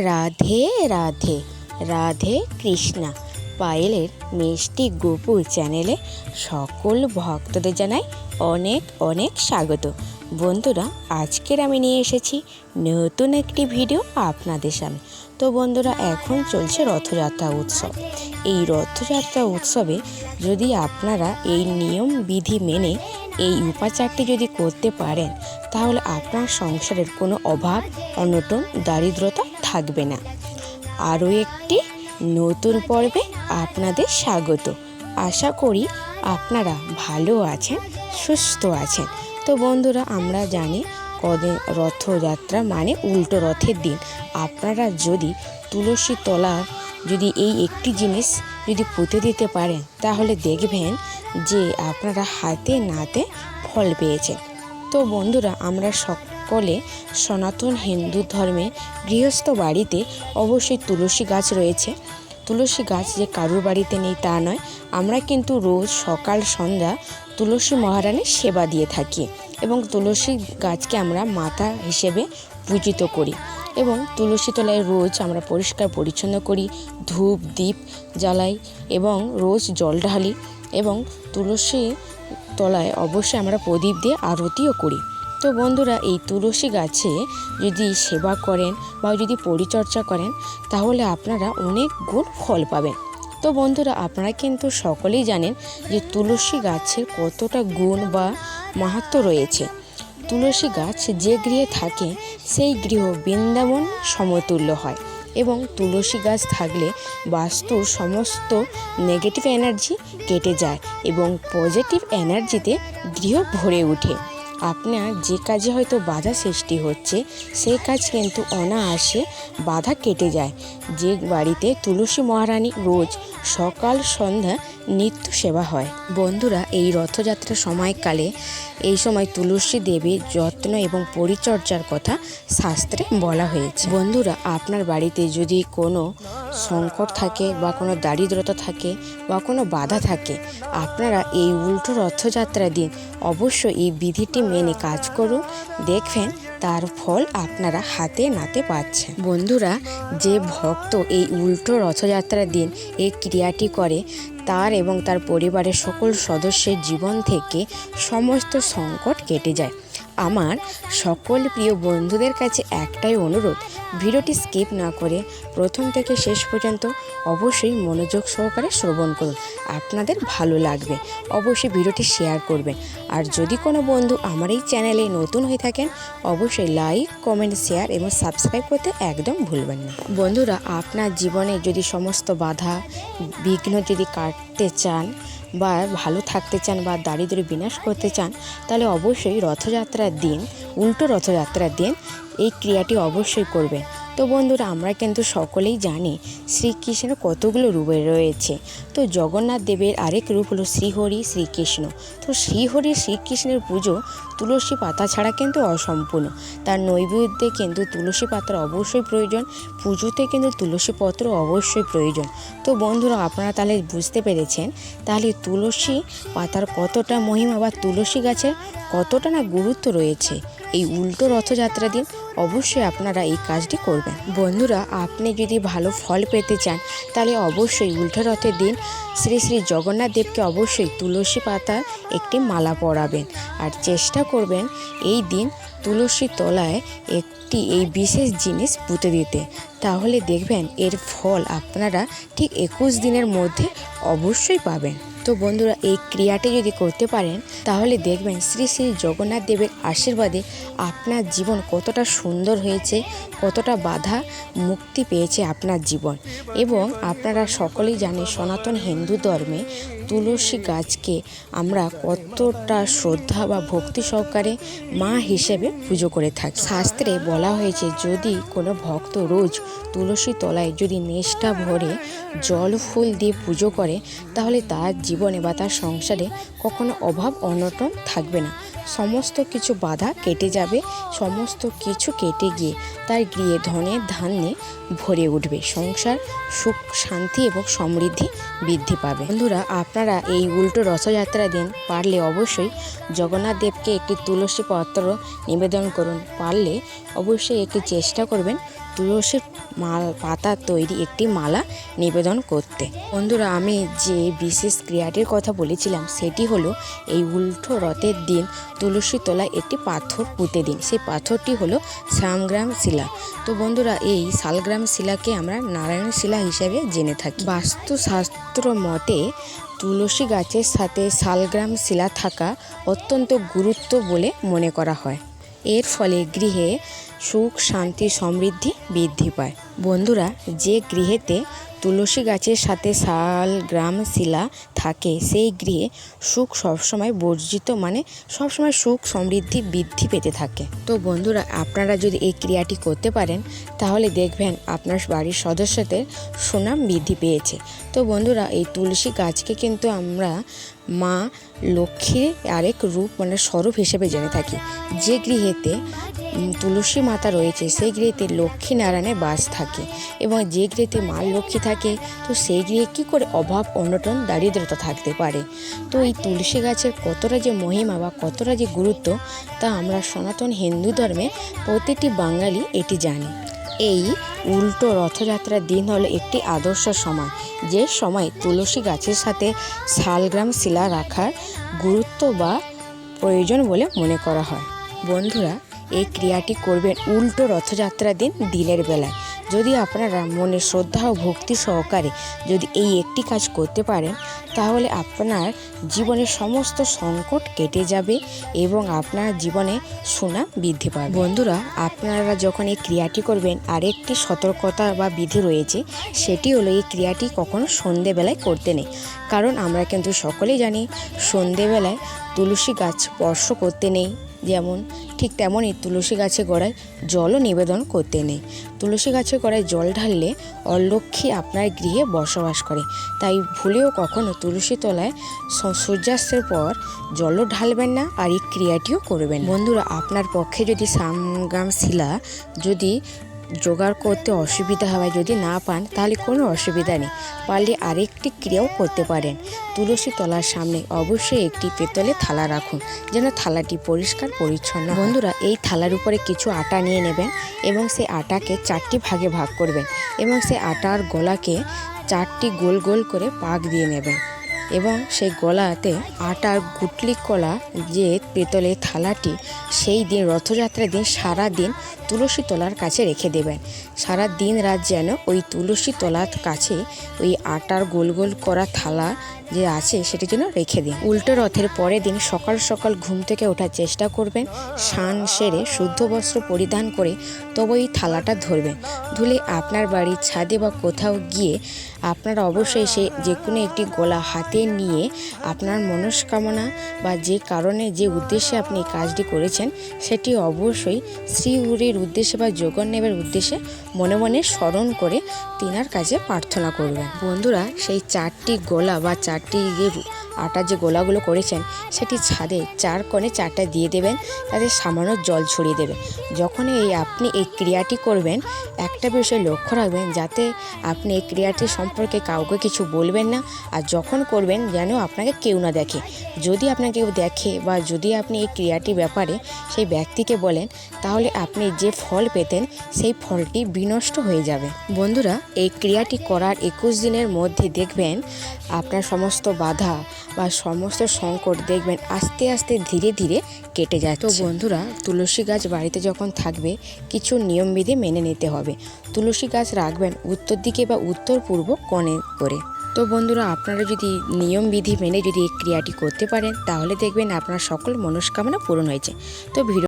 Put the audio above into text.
রাধে রাধে রাধে কৃষ্ণা। পায়েলের মিষ্টি গোপু চ্যানেলে সকল ভক্তদের জানাই অনেক অনেক স্বাগত। বন্ধুরা, আজকের আমি নিয়ে এসেছি নতুন একটি ভিডিও আপনাদের সামনে। তো বন্ধুরা, এখন চলছে রথযাত্রা উৎসব। এই রথযাত্রা উৎসবে যদি আপনারা এই নিয়ম, বিধি মেনে এই উপাচারটি যদি করতে পারেন, তাহলে আপনার সংসারের কোনো অভাব, অনটন, দারিদ্রতা থাকবে না। আরও একটি নতুন পর্বে আপনাদের স্বাগত। আশা করি আপনারা ভালো আছেন, সুস্থ আছেন। তো বন্ধুরা, আমরা জানি কদিন রথযাত্রা মানে উল্টো রথের দিন। আপনারা যদি তুলসী তলা, যদি এই একটি জিনিস যদি পুঁতে দিতে পারেন, তাহলে দেখবেন যে আপনারা হাতে নাতে ফল পেয়েছেন। তো বন্ধুরা, আমরা সকলে সনাতন হিন্দু ধর্মে গৃহস্থ বাড়িতে অবশ্যই তুলসী গাছ রয়েছে। তুলসী গাছ যে কারুর বাড়িতে নেই তা নয়, আমরা কিন্তু রোজ সকাল, সন্ধ্যা তুলসী মহারানীর সেবা দিয়ে থাকি এবং তুলসী গাছকে আমরা মাতা হিসেবে পূজিত করি এবং তুলসী তলায় রোজ আমরা পরিষ্কার পরিচ্ছন্ন করি, ধূপ দ্বীপ জ্বালাই এবং রোজ জল ঢালি এবং তুলসী তলায় অবশ্যই আমরা প্রদীপ দিয়ে আরতিও করি। তো বন্ধুরা এই তুলসী গাছে যদি সেবা করেন বা যদি পরিচর্যা করেন, তাহলে আপনারা অনেক গুণ ফল পাবেন। তো বন্ধুরা, আপনারা কিন্তু সকলেই জানেন যে তুলসী গাছের কতটা গুণ বা মাহাত্ম রয়েছে। তুলসী গাছ যে গৃহে থাকে, সেই গৃহ বৃন্দাবন সমতুল্য হয় এবং তুলসী গাছ থাকলে বাস্তুর সমস্ত নেগেটিভ এনার্জি কেটে যায় এবং পজিটিভ এনার্জিতে গৃহ ভরে ওঠে। আপনার যে কাজে হয়তো বাধা সৃষ্টি হচ্ছে সেই কাজ কিন্তু অনায়াসে বাধা কেটে যায়। যে বাড়িতে তুলসী মহারানী রোজ সকাল সন্ধ্যা নিত্য সেবা হয়। বন্ধুরা, এই রথযাত্রার সময়কালে এই সময় তুলসী দেবীর যত্ন এবং পরিচর্যার কথা শাস্ত্রে বলা হয়েছে। বন্ধুরা, আপনার বাড়িতে যদি কোনো সংকট থাকে বা কোনো দারিদ্রতা থাকে বা কোনো বাধা থাকে, আপনারা এই উল্টো রথযাত্রার দিন অবশ্যই এই বিধিটি মেনে কাজ করুন। দেখবেন তার ফল আপনারা হাতে নাতে পাচ্ছেন। বন্ধুরা, যে ভক্ত এই উল্টো রথযাত্রার দিন এই ক্রিয়াটি করে, তার এবং তার পরিবারের সকল সদস্যের জীবন থেকে সমস্ত সংকট কেটে যায়। আমার সকল প্রিয় বন্ধুদের কাছে একটাই অনুরোধ, ভিডিওটি স্কিপ না করে প্রথম থেকে শেষ পর্যন্ত অবশ্যই মনোযোগ সহকারে শ্রবণ করুন। আপনাদের ভালো লাগবে, অবশ্যই ভিডিওটি শেয়ার করবেন। আর যদি কোনো বন্ধু আমার এই চ্যানেলে নতুন হয়ে থাকেন, অবশ্যই লাইক, কমেন্ট, শেয়ার এবং সাবস্ক্রাইব করতে একদম ভুলবেন না। বন্ধুরা, আপনার জীবনে যদি সমস্ত বাধা, বিঘ্ন যদি কাটতে চান বা ভালো থাকতে চান বা দারিদ্র বিনাশ করতে চান, তাহলে অবশ্যই রথযাত্রার দিন, উল্টো রথযাত্রার দিন এই ক্রিয়াটি অবশ্যই করবেন। তো বন্ধুরা, আমরা কিন্তু সকলেই জানি শ্রীকৃষ্ণের কতগুলো রূপে রয়েছে। তো জগন্নাথ দেবের আরেক রূপ হলো শ্রীহরি, শ্রীকৃষ্ণ। তো শ্রীহরি, শ্রীকৃষ্ণের পুজো তুলসী পাতা ছাড়া কিন্তু অসম্পূর্ণ। তার নৈবেদ্যে কিন্তু তুলসী পাতার অবশ্যই প্রয়োজন, পুজোতে কিন্তু তুলসী পত্র অবশ্যই প্রয়োজন। তো বন্ধুরা, আপনারা তাহলে বুঝতে পেরেছেন, তাহলে তুলসী পাতার কতটা মহিমা বা তুলসী গাছের কতটা না গুরুত্ব রয়েছে? এই উল্টো রথযাত্রা দিন অবশ্যই আপনারা এই কাজটি করবেন। বন্ধুরা, আপনি যদি ভালো ফল পেতে চান, তাহলে অবশ্যই উল্টো রথের দিন শ্রী শ্রী জগন্নাথ দেবকে অবশ্যই তুলসী পাতার একটি মালা পরাবেন। আর চেষ্টা করবেন এই দিন তুলসী তলায় একটি এই বিশেষ জিনিস পুঁতে দিতে। তাহলে দেখবেন এর ফল আপনারা ঠিক একুশ দিনের মধ্যে অবশ্যই পাবেন। তো বন্ধুরা, এই ক্রিয়াটি যদি করতে পারেন, তাহলে দেখবেন শ্রী শ্রী জগন্নাথ দেবের আশীর্বাদে আপনার জীবন কতটা সুন্দর হয়েছে কতটা বাধা মুক্তি পেয়েছে আপনার জীবন। এবং আপনারা সকলেই জানেন সনাতন হিন্দু ধর্মে তুলসী গাছকে আমরা কতটা শ্রদ্ধা বা ভক্তি সহকারে মা হিসেবে পুজো করে থাকি। শাস্ত্রে বলা হয়েছে, যদি কোনো ভক্ত রোজ তুলসী তলায় যদি নেশটা ভরে জল ফুল দিয়ে পুজো করে, তাহলে তার জীবনে বা তার সংসারে কখনো অভাব অনটন থাকবে না। সমস্ত কিছু বাধা কেটে যাবে, সমস্ত কিছু কেটে গিয়ে তার গৃহে ধনে ধান্যে ভরে উঠবে। সংসার সুখ, শান্তি এবং সমৃদ্ধি বৃদ্ধি পাবে। বন্ধুরা, আপনারা এই উল্টো রথযাত্রা দিন পারলে অবশ্যই জগন্নাথ দেবকে একটি তুলসী পত্র নিবেদন করুন। পারলে অবশ্যই একটি চেষ্টা করবেন তুলসীর মাল, পাতা তৈরি একটি মালা নিবেদন করতে। বন্ধুরা, আমি যে বিশেষ ক্রিয়াটির কথা বলেছিলাম, সেটি হলো এই উল্টো রথের দিন তুলসী তলায় একটি পাথর পুঁতে দিন। সেই পাথরটি হলো সামগ্রাম শিলা। তো বন্ধুরা, এই শালগ্রাম শিলাকে আমরা নারায়ণ শিলা হিসেবে জেনে থাকি। বাস্তুশাস্ত্র মতে, তুলসী গাছের সাথে শালগ্রাম শিলা থাকা অত্যন্ত গুরুত্ব বলে মনে করা হয়। এর ফলে গৃহে সুখ, শান্তি, সমৃদ্ধি বৃদ্ধি পায়। বন্ধুরা, যে গৃহেতে তুলসী গাছের সাথে শাল, গ্রাম, শিলা থাকে, সেই গৃহে সুখ সবসময় বর্জিত মানে সবসময় সুখ, সমৃদ্ধি বৃদ্ধি পেতে থাকে। তো বন্ধুরা, আপনারা যদি এই ক্রিয়াটি করতে পারেন, তাহলে দেখবেন আপনার বাড়ির সদস্যদের সুনাম বৃদ্ধি পেয়েছে। তো বন্ধুরা, এই তুলসী গাছকে কিন্তু আমরা মা লক্ষ্মীর আরেক রূপ মানে স্বরূপ হিসেবে জেনে থাকি। যে গৃহেতে তুলসী মাতা রয়েছে, সেই গৃহেতে লক্ষ্মী নারায়ণের বাস থাকে এবং যে গৃহেতে মা লক্ষ্মী থাকে, তো সেই গৃহে কী করে অভাব, অনটন, দারিদ্রতা থাকতে পারে? তো এই তুলসী গাছের কতটা যে মহিমা বা কতটা যে গুরুত্ব, তা আমরা সনাতন হিন্দু ধর্মে প্রতিটি বাঙালি এটি জানি। এই উল্টো রথযাত্রার দিন হলো একটি আদর্শ সময়। যে সময় তুলসী গাছের সাথে শালগ্রাম শিলা রাখার গুরুত্ব বা প্রয়োজন বলে মনে করা হয়। বন্ধুরা, এই ক্রিয়াটি করবেন উল্টো রথযাত্রার দিন দিনের বেলায়। যদি আপনারা মনে শ্রদ্ধা ও ভক্তি সহকারে যদি এই একটি কাজ করতে পারেন তাহলে আপনার জীবনের সমস্ত সংকট কেটে যাবে এবং আপনার জীবনে সুনাম বৃদ্ধি পাবে। বন্ধুরা, আপনারা যখন এই ক্রিয়াটি করবেন, আরেকটি সতর্কতা বা বিধি রয়েছে, সেটি হলো এই ক্রিয়াটি কখনো সন্ধেবেলায় করতে নেই। কারণ আমরা কিন্তু সকলেই জানি, সন্ধেবেলায় তুলসী গাছ স্পর্শ করতে নেই। যেমন, ঠিক তেমনই তুলসী গাছে গোড়ায় জলও নিবেদন করতে নেই। তুলসী গাছের গোড়ায় জল ঢাললে অলক্ষ্মী আপনার গৃহে বসবাস করে। তাই ভুলেও কখনো তুলসী তলায় সূর্যাস্তের পর জলও ঢালবেন না আর এই ক্রিয়াটিও করবেন। বন্ধুরা, আপনার পক্ষে যদি সামগাম শিলা যদি জোগাড় করতে অসুবিধা হয় যদি না পান, তাহলে কোনো অসুবিধা নেই। পারলে আরেকটি ক্রিয়াও করতে পারেন। তুলসী তলার সামনে অবশ্যই একটি পেতলে থালা রাখুন, যেন থালাটি পরিষ্কার পরিচ্ছন্ন বন্ধুরা, এই থালার উপরে কিছু আটা নিয়ে নেবেন এবং সেই আটাকে চারটি ভাগে ভাগ করবেন এবং সেই আটার গলাকে চারটি গোল গোল করে পাক দিয়ে নেবেন। এবং সেই গলাতে আটার গুটলি কলা যে পেতলে থালাটি, সেই দিন রথযাত্রার দিন সারা দিন তুলসী তলার কাছে রেখে দেবেন। সারা দিন রাত যেন ওই তুলসী তলার কাছে ওই আটার গোল গোল করা থালা যে আছে সেটি যেন রেখে দিন। উল্টো রথের পরের দিন সকাল সকাল ঘুম থেকে ওঠার চেষ্টা করবেন, স্নান সেরে শুদ্ধ বস্ত্র পরিধান করে তবে ওই থালাটা ধরবেন। ধুলে আপনার বাড়ির ছাদে বা কোথাও গিয়ে আপনারা অবশ্যই সে যে কোনো একটি গলা হাতে নিয়ে আপনার মনস্কামনা বা যে কারণে, যে উদ্দেশ্যে আপনি এই কাজটি করেছেন, সেটি অবশ্যই শ্রীহরির উদ্দেশ্যে বা জগন্নাথের উদ্দেশ্যে মনে মনে স্মরণ করে তিনার কাছে প্রার্থনা করবেন। বন্ধুরা, সেই চারটি গোলা বা চারটি যে আটার যে গোলাগুলো করেছেন, সেটি ছাদে চার কোণে চারটা দিয়ে দেবেন, তাতে সামান্য জল ছড়িয়ে দেবেন যখন এই আপনি এই ক্রিয়াটি করবেন, একটা বিষয় লক্ষ্য রাখবেন, যাতে আপনি এই ক্রিয়াটি সম্পর্কে কাউকে কিছু বলবেন না, আর যখন করবেন যেন আপনাকে কেউ না দেখে। যদি আপনাকে কেউ দেখে বা যদি আপনি এই ক্রিয়াটি ব্যাপারে সেই ব্যক্তিকে বলেন, তাহলে আপনি যে ফল পেতেন, সেই ফলটি বিনষ্ট হয়ে যাবে। বন্ধুরা, এই ক্রিয়াটি করার একুশ দিনের মধ্যে দেখবেন, আপনার সমস্ত বাধা বা সমস্ত সংকট দেখবেন আস্তে আস্তে ধীরে ধীরে কেটে যায় তো বন্ধুরা তুলসী গাছ বাড়িতে যখন থাকবে কিছু নিয়মবিধি মেনে নিতে হবে। তুলসী গাছ রাখবেন উত্তর দিকে বা উত্তর পূর্ব কোণে করে। তো বন্ধুরা আপনারা যদি নিয়মবিধি মেনে যদি এই ক্রিয়াটি করতে পারেন তাহলে দেখবেন আপনার সকল মনস্কামনা পূরণ হয়েছে। তো ভিডিও